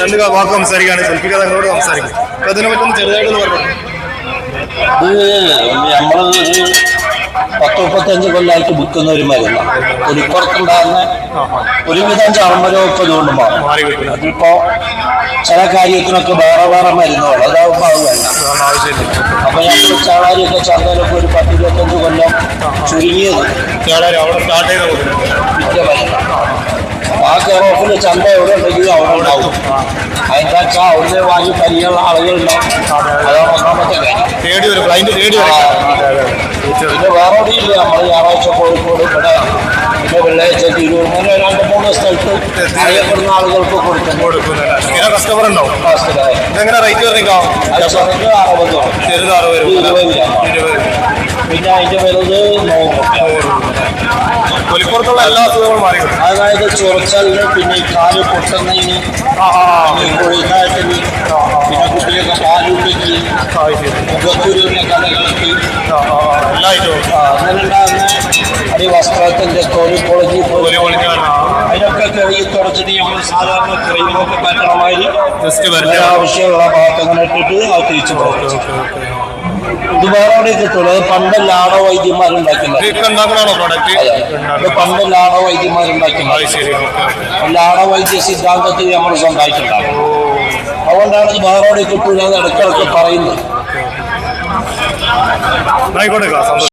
രണ്ട് വാക്ക് സംസാരിക്കുകയാണ്. സെൽഫി തങ്ങളോട് സംസാരിക്കും. അപ്പൊ അതിനെ പറ്റി ഒന്ന് ചെറുതായിട്ടൊന്ന് പറഞ്ഞു? പത്ത് മുപ്പത്തഞ്ച് കൊല്ലമായിട്ട് വിൽക്കുന്ന ഒരു മരുന്ന്. തൊലിപ്പുറത്തുണ്ടാകുന്ന ഒരുവിധം ചർമ്മരോഗം കൊണ്ട് മാറും. അതിപ്പോ ചില കാര്യത്തിനൊക്കെ വേറെ വേറെ മരുന്നുകൾ. അതാവുമ്പോൾ അത് വേണ്ട. അപ്പൊ ഞങ്ങൾ ചാളാരിയൊക്കെ ചന്തയിലൊക്കെ ഒരു പത്ത് ഇരുപത്തഞ്ച് കൊല്ലം ചുരുങ്ങിയത്. ആ കെയറോഫിൽ ചന്ത എവിടെ ഉണ്ടെങ്കിലും അവിടെ ഉണ്ടാവും അതിന്റെ വെച്ചാൽ അവിടുന്ന് വാങ്ങി പരിചയമുള്ള ആളുകളുണ്ടാവും അതാണ് ഒന്നാമത്തെ കാര്യം. തേടി വരും തേടി. പിന്നെ വേറെ എവിടെയില്ല നമ്മൾ ഞായറാഴ്ച കോഴിക്കോട് ഇവിടെ പിന്നെ വെള്ളിയാഴ്ച തിരൂർ അങ്ങനെ രണ്ട് മൂന്ന് സ്ഥലത്ത് അറിയപ്പെടുന്ന ആളുകൾക്ക് കൊടുക്കും. കസ്റ്റമർ ഉണ്ടാവും റേറ്റ് പറഞ്ഞേക്കാം ചെറുത് അറുപത് ചെറുത് അറുപത് പിന്നെ അതിന്റെ വലുത് നൂറ് രൂപ. തൊലിപ്പുറത്തുള്ള എല്ലാ അസുഖങ്ങളും മാറി കിട്ടും അതായത് ചൊറച്ചലിന് പിന്നെ ഈ കാല് പൊട്ടുന്നതിന് ആ ആ ആ ഈ കൊഴിനാട്ടിന് പിന്നെ കുട്ടിയൊക്കെ പാലുണ്ടെങ്കിൽ ആ, ശരി മുഖക്കുരുവിനെ കലകൾക്ക് ആ ആ ആ. എല്ലാ ഐറ്റവും അങ്ങനെ ഉണ്ടാകുന്ന അടി വസ്ത്രത്തിന്റെ തൊലി പൊളിഞ്ഞ് തൊലി പൊളിക്കാൻ അതിനൊക്കെ കഴുകി തുടച്ചിട്ട് നമ്മൾ സാധാരണ ക്രീമൊക്കെ പറ്റണമാതിരി ജസ്റ്റ് വരില്ല ആവശ്യമുള്ള ഭാഗത്ത് അങ്ങനെ ഇട്ടിട്ട് അത് തിരിച്ചു പോകും ഇത് വേറെ എവിടെ കിട്ടുള്ളൂ അത് പണ്ട് ലാട വൈദ്യന്മാരുണ്ടാക്കുന്നത് പണ്ട് ലാട വൈദ്യന്മാരുണ്ടാക്കുന്നത് ശരി വൈദ്യ സിദ്ധാന്തത്തിൽ നമ്മൾ സ്വന്തമായിട്ടുണ്ടാകും അതുകൊണ്ടാണ് ഇത് വേറെ എവിടെ കിട്ടൂല എന്ന് ഇടയ്ക്കിടയ്ക്ക് പറയുന്നത്. ആയിക്കോട്ടെ